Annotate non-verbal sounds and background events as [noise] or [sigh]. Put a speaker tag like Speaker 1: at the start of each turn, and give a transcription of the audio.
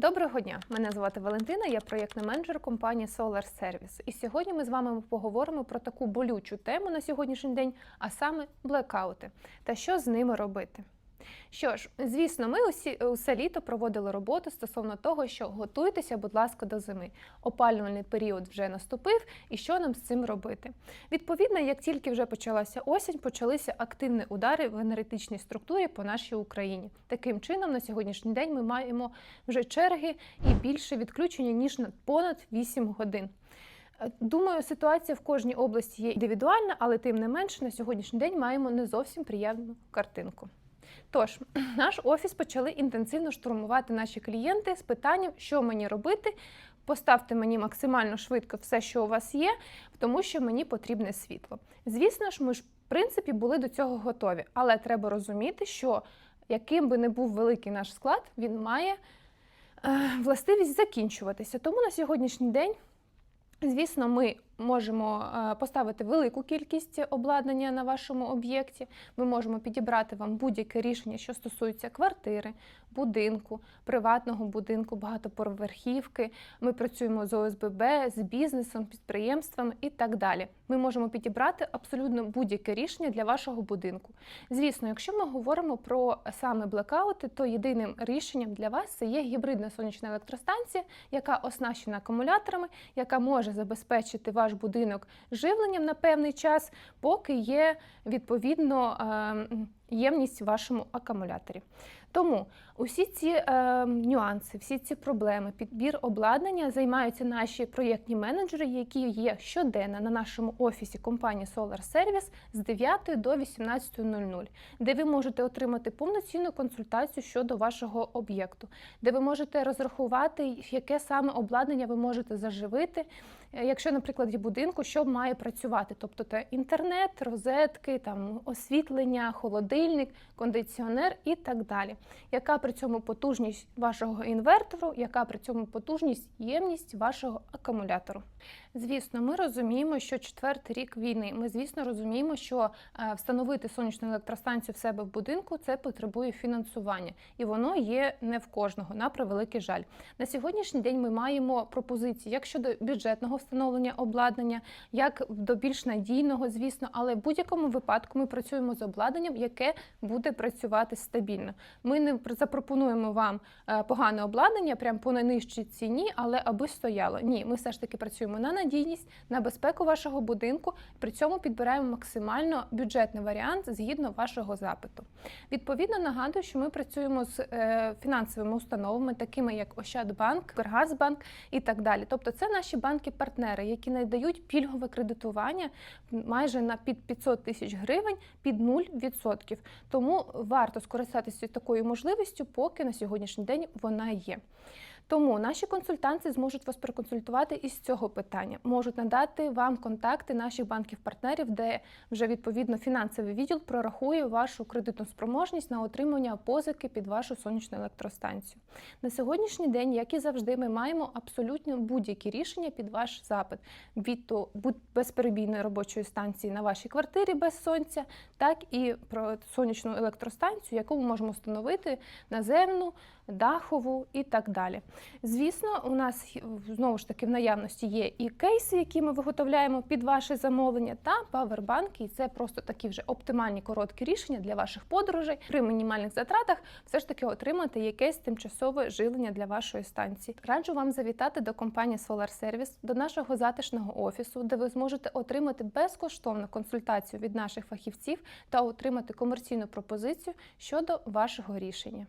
Speaker 1: Доброго дня! Мене звати Валентина, я проєктний менеджер компанії Solar Service. І сьогодні ми з вами поговоримо про таку болючу тему на сьогоднішній день, а саме блекаути та що з ними робити. Що ж, звісно, ми усі усе літо проводили роботу стосовно того, що готуйтеся, будь ласка, до зими. Опалювальний період вже наступив, і що нам з цим робити? Відповідно, як тільки вже почалася осінь, почалися активні удари в енергетичній структурі по нашій Україні. Таким чином, на сьогоднішній день ми маємо вже черги і більше відключення ніж на понад 8 годин. Е, Думаю, ситуація в кожній області є індивідуальна, але тим не менше на сьогоднішній день маємо не зовсім приємну картинку. Тож, [clears throat] наш офіс почали інтенсивно штурмувати наші клієнти з питанням, що мені робити. Поставте мені максимально швидко все, що у вас є, тому що мені потрібне світло. Звісно ж, ми ж в принципі були до цього готові, але треба розуміти, що яким би не був великий наш склад, він має е, властивість закінчуватися. Тому на сьогоднішній день, звісно, ми можемо е, поставити велику кількість обладнання на вашому об'єкті. Ми можемо підібрати вам будь-яке рішення, що стосується квартири, будинку, приватного будинку, багатоповерхівки. Ми працюємо з ОСББ, з бізнесом, підприємствами і так далі. Ми можемо підібрати абсолютно будь-яке рішення для вашого будинку. Звісно, якщо ми говоримо про саме блекаути, то єдиним рішенням для вас це є гібридна сонячна електростанція, яка оснащена акумуляторами, яка може забезпечити ваш будинок живленням на певний час, поки є відповідно ем, ємність в вашому акумуляторі. Тому усі ці е, нюанси, всі ці проблеми, підбір обладнання займаються наші проєктні менеджери, які є щоденно на нашому офісі компанії Solar Service з 9 до 18.00, де ви можете отримати повноцінну консультацію щодо вашого об'єкту, де ви можете розрахувати, яке саме обладнання ви можете заживити. Е, Якщо, наприклад, є будинку, що має працювати, тобто це інтернет, розетки, там освітлення, холодильник, кондиціонер і так далі. Яка при цьому потужність вашого інвертору, яка при цьому потужність ємність вашого акумулятору? Звісно, ми розуміємо, що четвертий рік війни. Ми, звісно, розуміємо, що е, встановити сонячну електростанцію в себе в будинку це потребує фінансування, і воно є не в кожного, на превеликий жаль. На сьогоднішній день ми маємо пропозиції як щодо бюджетного встановлення обладнання, як до більш надійного, звісно, але в будь-якому випадку ми працюємо з обладнанням, яке буде працювати стабільно. Ми не запропонуємо вам е, погане обладнання прямо по найнижчій ціні, але аби стояло. Ні, ми все ж таки працюємо на надійність, на безпеку вашого будинку. При цьому підбираємо максимально бюджетний варіант згідно вашого запиту. Відповідно, нагадую, що ми працюємо з е, фінансовими установами, такими як Ощадбанк, Киргазбанк і так далі. Тобто, це наші банки-партнери, які надають пільгове кредитування майже на під 500 тисяч гривень під 0%. Тому варто скористатися такою можливістю, поки на сьогоднішній день вона є. Тому наші консультанти зможуть вас проконсультувати із цього питання, можуть надати вам контакти наших банків-партнерів, де вже відповідно фінансовий відділ прорахує вашу кредитну спроможність на отримання позики під вашу сонячну електростанцію. На сьогоднішній день, як і завжди, ми маємо абсолютно будь-які рішення під ваш запит від то безперебійної робочої станції на вашій квартирі без сонця, так і про сонячну електростанцію, яку ми можемо встановити наземну, дахову і так далі. Звісно, у нас знову ж таки в наявності є і кейси, які ми виготовляємо під ваше замовлення, та павербанки. І це просто такі вже оптимальні короткі рішення для ваших подорожей. При мінімальних затратах все ж таки отримати якесь тимчасове живлення для вашої станції. Раджу вам завітати до компанії Solar Service, до нашого затишного офісу, де ви зможете отримати безкоштовну консультацію від наших фахівців та отримати комерційну пропозицію щодо вашого рішення.